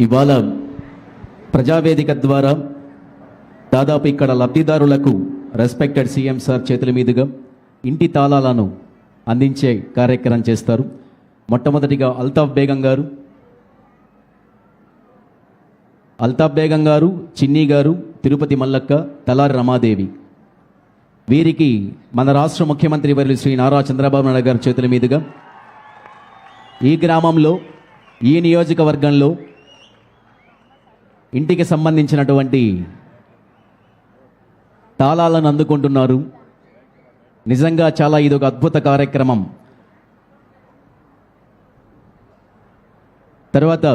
ఇవాళ ప్రజావేదిక ద్వారా దాదాపు ఇక్కడ లబ్ధిదారులకు రెస్పెక్టెడ్ సీఎం సార్ చేతుల మీదుగా ఇంటి తాళాలను అందించే కార్యక్రమం చేస్తారు. మొట్టమొదటిగా అల్తాఫ్ బేగం గారు అల్తాఫ్ బేగం గారు చిన్ని గారు తిరుపతి మల్లక్క తలారి రమాదేవి. వీరికి మన రాష్ట్ర ముఖ్యమంత్రి వర్యులు శ్రీ నారా చంద్రబాబు నాయుడు గారి చేతుల మీదుగా ఈ గ్రామంలో ఈ నియోజకవర్గంలో ఇంటికి సంబంధించినటువంటి తాళాలను అందుకుంటున్నారు. నిజంగా చాలా ఇది ఒక అద్భుత కార్యక్రమం. తర్వాత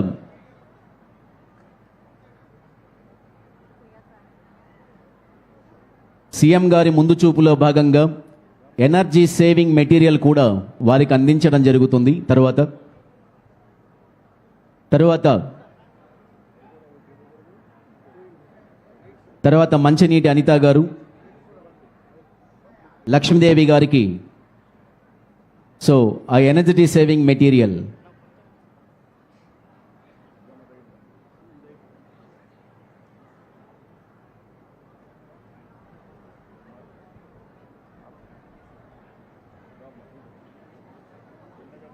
సీఎం గారి ముందు చూపులో భాగంగా ఎనర్జీ సేవింగ్ మెటీరియల్ కూడా వారికి అందించడం జరుగుతుంది. తర్వాత తర్వాత తర్వాత మంచినీటి అనిత గారు లక్ష్మీదేవి గారికి. సో ఆ ఎనర్జీ సేవింగ్ మెటీరియల్.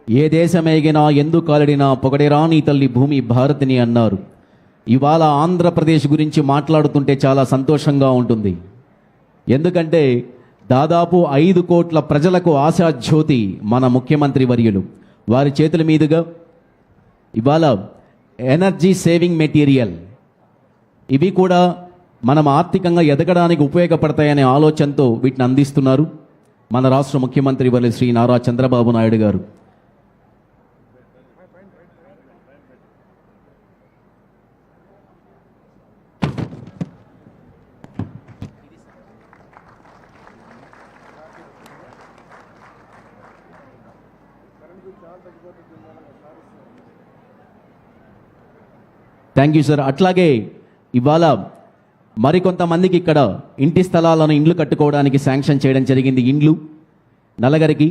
ఏ దేశమేగినా ఎందు కాలడినా పొగడేరా తల్లి భూమి భారతిని అన్నారు. ఇవాళ ఆంధ్రప్రదేశ్ గురించి మాట్లాడుతుంటే చాలా సంతోషంగా ఉంటుంది. ఎందుకంటే దాదాపు ఐదు కోట్ల ప్రజలకు ఆశాజ్యోతి మన ముఖ్యమంత్రి వర్యులు. వారి చేతుల మీదుగా ఇవాళ ఎనర్జీ సేవింగ్ మెటీరియల్. ఇవి కూడా మనం ఆర్థికంగా ఎదగడానికి ఉపయోగపడతాయనే ఆలోచనతో వీటిని అందిస్తున్నారు మన రాష్ట్ర ముఖ్యమంత్రి వర్యులు శ్రీ నారా చంద్రబాబు నాయుడు గారు. థ్యాంక్ యూ సార్ అట్లాగే ఇవాళ మరికొంతమందికి ఇక్కడ ఇంటి స్థలాలను ఇండ్లు కట్టుకోవడానికి శాంక్షన్ చేయడం జరిగింది ఇండ్లు. నలగరికి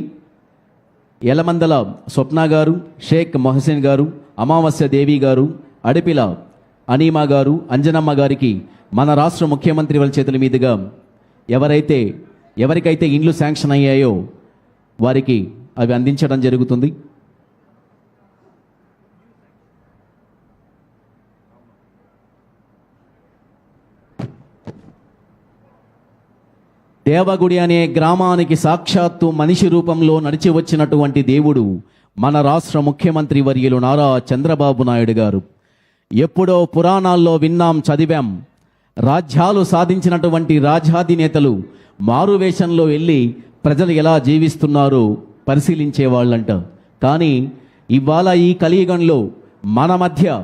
ఎలమందల స్వప్న గారు షేక్ మొహసిన్ గారు అమావాస్య దేవి గారు అడిపిల అనీమా గారు అంజనమ్మ గారికి మన రాష్ట్ర ముఖ్యమంత్రి వాళ్ళ చేతుల మీదుగా ఎవరైతే ఎవరికైతే ఇండ్లు శాంక్షన్ అయ్యాయో వారికి అవి అందించడం జరుగుతుంది. దేవగుడి అనే గ్రామానికి సాక్షాత్తు మనిషి రూపంలో నడిచి వచ్చినటువంటి దేవుడు మన రాష్ట్ర ముఖ్యమంత్రి వర్యులు నారా చంద్రబాబు నాయుడు గారు. ఎప్పుడో పురాణాల్లో విన్నాం చదివాం. రాజ్యాలు సాధించినటువంటి రాజ్యాధినేతలు మారువేషంలో వెళ్ళి ప్రజలు ఎలా జీవిస్తున్నారో పరిశీలించే వాళ్ళంట కానీ ఇవాళ ఈ కలియుగంలో మన మధ్య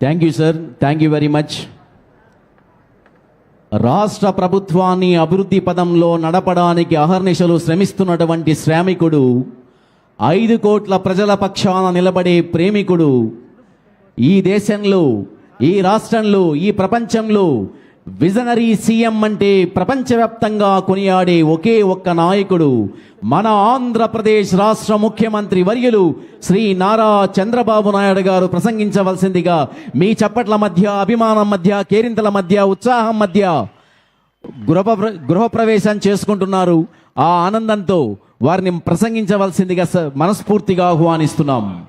thank you sir thank you very much రాష్ట్ర ప్రభుత్వాన్ని అభివృద్ధి పదంలో నడపడానికి అహర్నిశలు శ్రమిస్తున్నటువంటి శ్రామికుడు ఐదు కోట్ల ప్రజల పక్షాన నిలబడే ప్రేమికుడు ఈ దేశంలో ఈ రాష్ట్రంలో ఈ ప్రపంచంలో విజనరీ సీఎం అంటే ప్రపంచవ్యాప్తంగా కొనియాడే ఒకే ఒక్క నాయకుడు. మన ఆంధ్రప్రదేశ్ రాష్ట్ర ముఖ్యమంత్రి వర్యులు శ్రీ నారా చంద్రబాబు నాయుడు గారు ప్రసంగించవలసిందిగా మీ చప్పట్ల మధ్య అభిమానం మధ్య కేరింతల మధ్య ఉత్సాహం మధ్య గృహ గృహప్రవేశం చేసుకుంటున్నారు. ఆ ఆనందంతో వారిని ప్రసంగించవలసిందిగా మనస్ఫూర్తిగా ఆహ్వానిస్తున్నాం.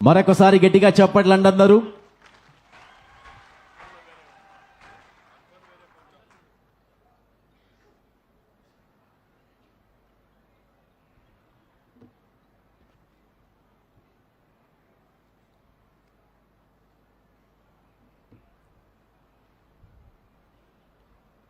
మరొకసారి గట్టిగా చెప్పట్లండి అందరూ.